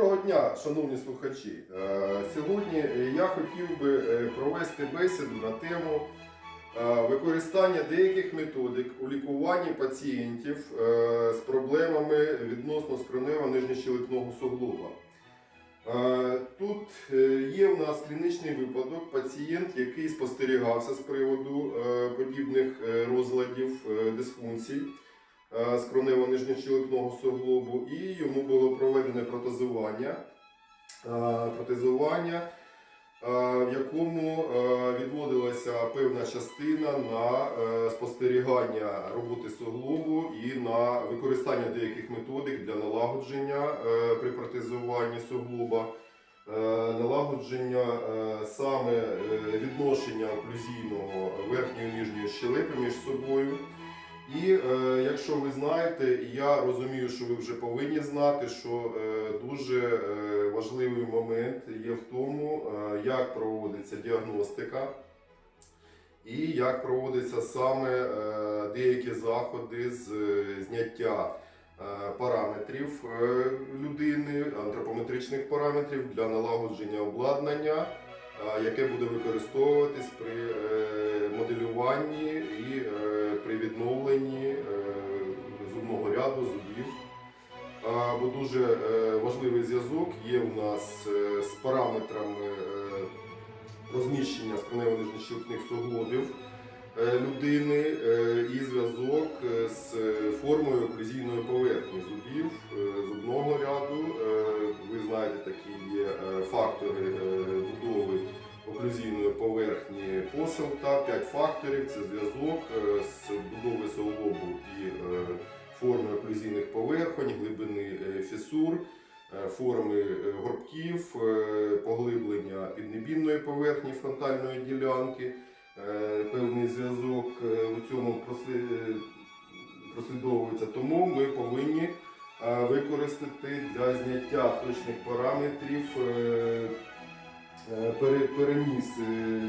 Доброго дня, шановні слухачі. Е, Сьогодні я хотів би е, провести бесіду на тему е, використання деяких методик у лікуванні пацієнтів з проблемами відносно скронева нижньощелепного суглоба. Тут є у нас клінічний випадок, пацієнт, який спостерігався з приводу подібних розладів дисфункцій е, скронево нижньощелепного суглобу, і йому було проведене протезування, е, протезування е, в якому відводилася певна частина на спостерігання роботи суглобу і на використання деяких методик для налагодження при протезуванні суглоба. Налагодження саме відношення оклюзійного верхньої і нижньої щелепи між собою. І е, якщо ви знаєте, я розумію, що ви вже повинні знати, що е, дуже е, важливий момент є в тому, е, як проводиться діагностика і як проводяться саме е, деякі заходи з е, зняття е, параметрів е, людини, антропометричних параметрів для налагодження обладнання, е, яке буде використовуватись при е, моделюванні відновленні е, зубного ряду зубів. Бо дуже е, важливий зв'язок є у нас е, з параметрами розміщення скронево-нижньощелепних суглобів е, людини і зв'язок з формою оклюзійної поверхні зубів зубного ряду. Ви знаєте, такі є фактори оклюзійної поверхні посилта, 5 факторів це зв'язок е, з будови суглобу і е, форми оклюзійних поверхонь, глибини е, фісур, форми горбків, поглиблення піднебінної поверхні фронтальної ділянки. Певний зв'язок у цьому прослідовується. Тому ми повинні використати для зняття точних параметрів переніс е,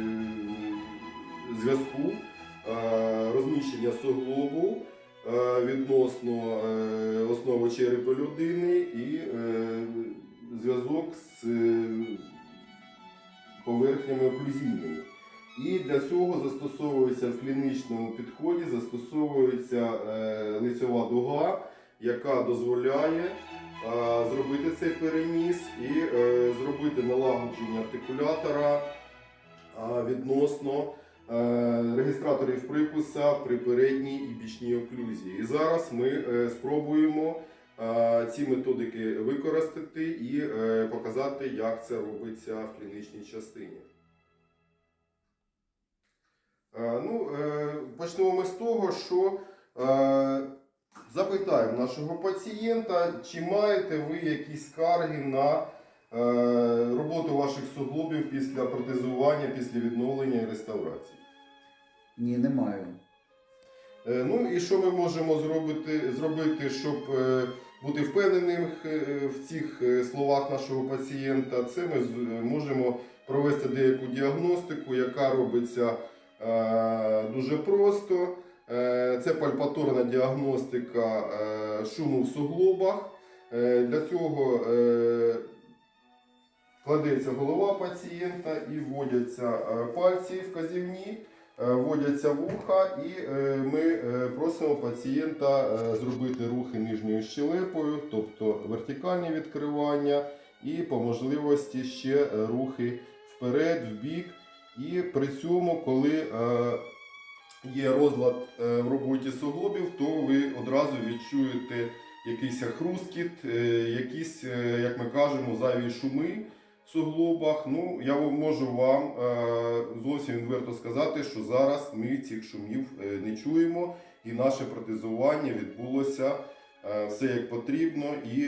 зв'язку, е, розміщення суглобу е, відносно е, основи черепа людини і е, зв'язок з е, поверхнями оклюзійними. І для цього застосовується в клінічному підході застосовується е, лицьова дуга, яка дозволяє е, зробити цей переніс і е, зробити налагодження артикулятора е, відносно е, реєстраторів прикуса при передній і бічній оклюзії. І зараз ми е, спробуємо е, ці методики використати і е, показати, як це робиться в клінічній частині. Е, Ну, е, почнемо ми з того, що е, запитаємо нашого пацієнта, чи маєте ви якісь скарги на е, роботу ваших суглобів після протезування, після відновлення і реставрації. Ні, не маю. Е, Ну і що ми можемо зробити, зробити щоб е, бути впевненим в цих словах нашого пацієнта? Це ми можемо провести деяку діагностику, яка робиться дуже просто. Е, Це пальпаторна діагностика е, шуму в суглобах. Е, Для цього кладеться голова пацієнта і вводяться пальці вказівні. Вводяться вуха, і ми просимо пацієнта зробити рухи нижньою щелепою, тобто вертикальні відкривання, і по можливості ще рухи вперед, в бік. І при цьому, коли є розлад е, в роботі суглобів, то ви одразу відчуєте якийсь хрускіт, е, якісь, е, як ми кажемо, зайві шуми в суглобах. Ну, я можу вам зовсім відверто сказати, що зараз ми цих шумів не чуємо, і наше протезування відбулося все як потрібно, і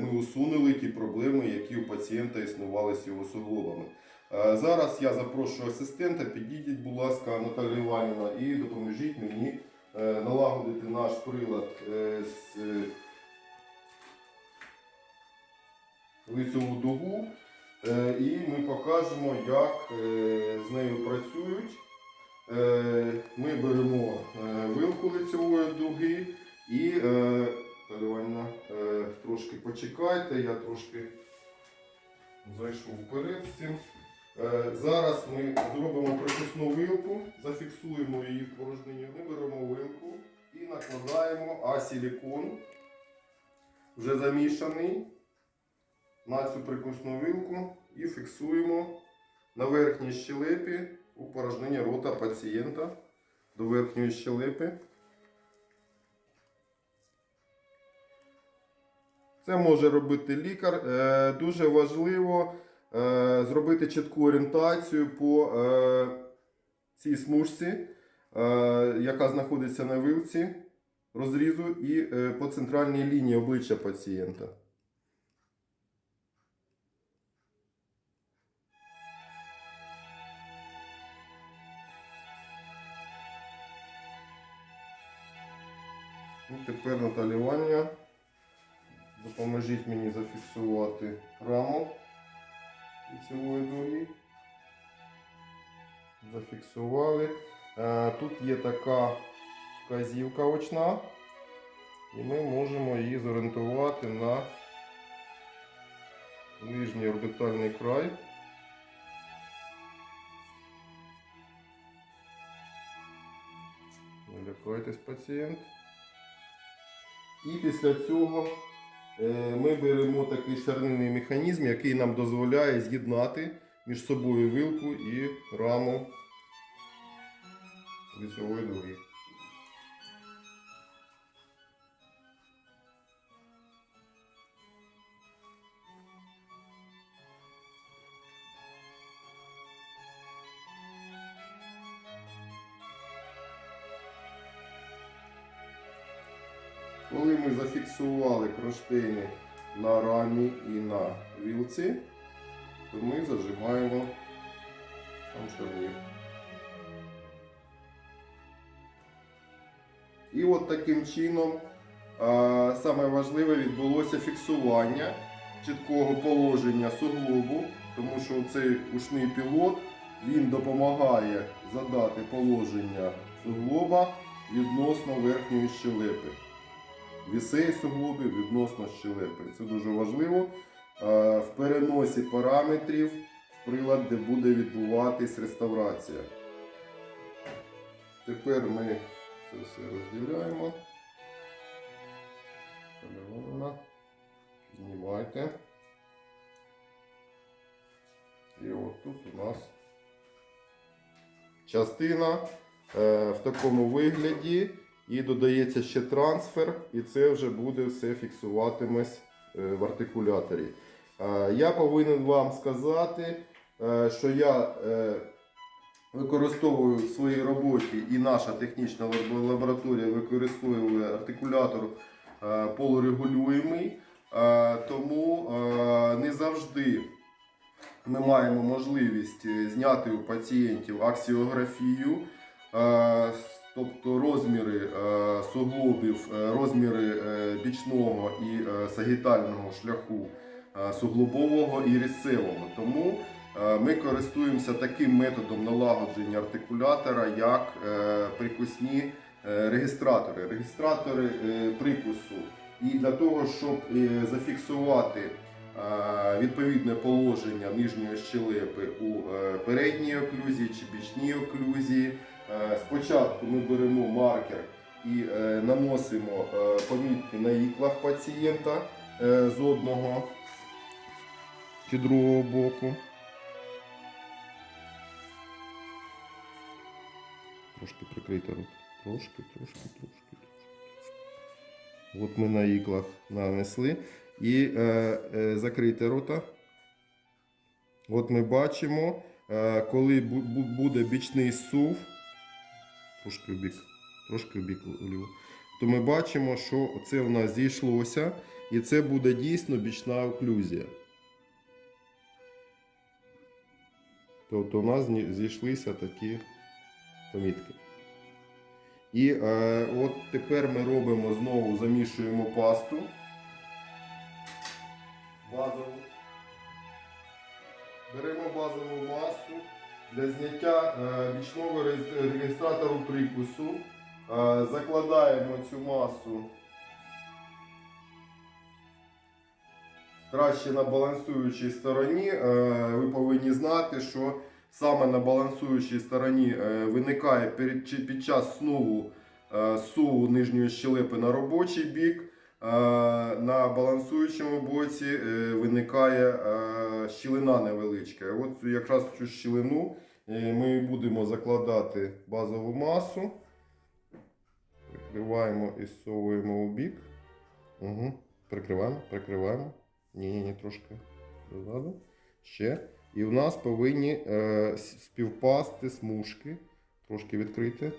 ми усунули ті проблеми, які у пацієнта існували з його суглобами. Е, Зараз я запрошую асистента, підійдіть, будь ласка, Наталія Іванівна, і допоможіть мені е, налагодити наш прилад е, з лицеву дугу. І ми покажемо, як з нею працюють. Ми беремо вилку лицевої дуги і Іванівна, трошки почекайте, я трошки зайшов вперед з цим. Е, Зараз ми зробимо приписну вилку, зафіксуємо її в порожнині. Ми беремо вилку і накладаємо асілікон, вже замішаний на цю приписну вилку і фіксуємо на верхній щелепі у порожнині рота пацієнта до верхньої щелепи. Це може робити лікар. Е, Дуже важливо зробити чітку орієнтацію по е, цій смужці, е, яка знаходиться на вилці розрізу, і е, по центральній лінії обличчя пацієнта. І тепер Наталі Іванівна, допоможіть мені зафіксувати раму лицевої дуги. Зафіксували. Е, Тут є така вказівка очна, і ми можемо її зорієнтувати на нижній орбітальний край. Не лякайтесь, пацієнт. І після цього ми беремо такий шарнирний механізм, який нам дозволяє з'єднати між собою вилку і раму лицевої дуги. Коли ми зафіксували кронштейни на рамі і на вілці, то ми зажимаємо сам шарнір. І от таким чином саме важливе відбулося фіксування чіткого положення суглобу, тому що цей ушний пілот він допомагає задати положення суглоба відносно верхньої щелепи вісей суглобів відносно щелепи. Це дуже важливо е, в переносі параметрів в прилад, де буде відбуватись реставрація. Тепер ми це все розділяємо. Знімайте. І от тут у нас частина е, в такому вигляді. І додається ще трансфер, і це вже буде все фіксуватимось е, в артикуляторі. Я повинен вам сказати, е, що я е, використовую в своїй роботі і наша технічна лабораторія використовує артикулятор полурегулюємий, тому не завжди ми маємо можливість зняти у пацієнтів аксіографію. Тобто розміри е, суглобів, е, розміри е, бічного і сагітального шляху суглобового і різцевого. Тому ми користуємося таким методом налагодження артикулятора, як прикусні регістратори. Регістратори прикусу. І для того, щоб зафіксувати відповідне положення нижньої щелепи у передній оклюзії чи бічній оклюзії. Е, Спочатку ми беремо маркер і е, наносимо е, помітки на іклах пацієнта з одного чи другого боку. Трошки прикрийте рот. Трошки, трошки, трошки. От ми на іклах нанесли. І е, е, закрийте рота. От ми бачимо, е, коли бу- бу- буде бічний сув, трошки в бік, трошки в бік вліво, то ми бачимо, що це у нас зійшлося, і це буде дійсно бічна оклюзія. Тобто у нас зійшлися такі помітки. І е, от тепер ми робимо знову замішуємо пасту базову. Беремо базову масу для зняття е, бічного реєстратору прикусу. Е, закладаємо цю масу краще на балансуючій стороні. Е, Ви повинні знати, що саме на балансуючій стороні виникає під час снову суву нижньої щелепи на робочий бік. На балансуючому боці е, виникає е, щілина невеличка. От якраз цю щілину е, ми будемо закладати базову масу. Прикриваємо і зсовуємо у бік. Угу. Прикриваємо, прикриваємо. Ні, ні, ні, трошки дозаду. Ще. І в нас повинні е, співпасти смужки. Трошки відкрити.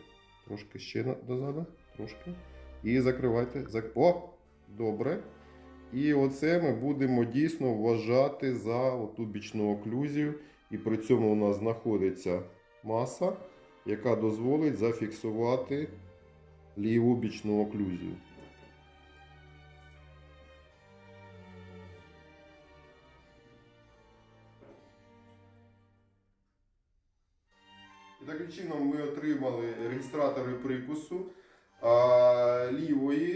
Трошки ще дозаду. Трошки. І закривайте. Зак... О! Добре. І оце ми будемо дійсно вважати за оту бічну оклюзію. І при цьому у нас знаходиться маса, яка дозволить зафіксувати ліву бічну оклюзію. І таким чином ми отримали реєстратори прикусу а, лівої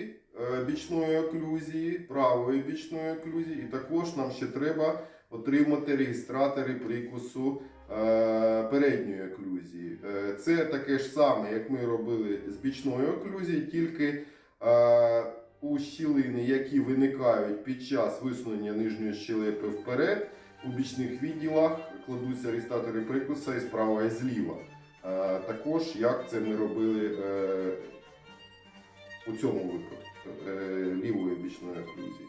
бічної оклюзії, правої бічної оклюзії, і також нам ще треба отримати реєстратори прикусу е, передньої оклюзії. Е, Це таке ж саме, як ми робили з бічної оклюзії, тільки е, у щілини, які виникають під час висунення нижньої щелепи вперед, у бічних відділах кладуться реєстратори прикуса і справа і зліва. Також як це ми робили у цьому випадку лівої бічної оклюзії.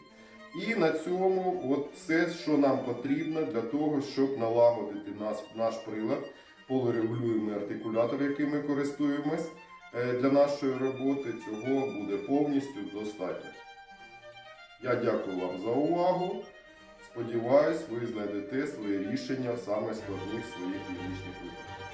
І на цьому от все, що нам потрібно для того, щоб налагодити нас, наш прилад, полурегулюємий артикулятор, яким ми користуємось е, для нашої роботи, цього буде повністю достатньо. Я дякую вам за увагу. Сподіваюсь, ви знайдете своє рішення в саме складних своїх клінічних випадках.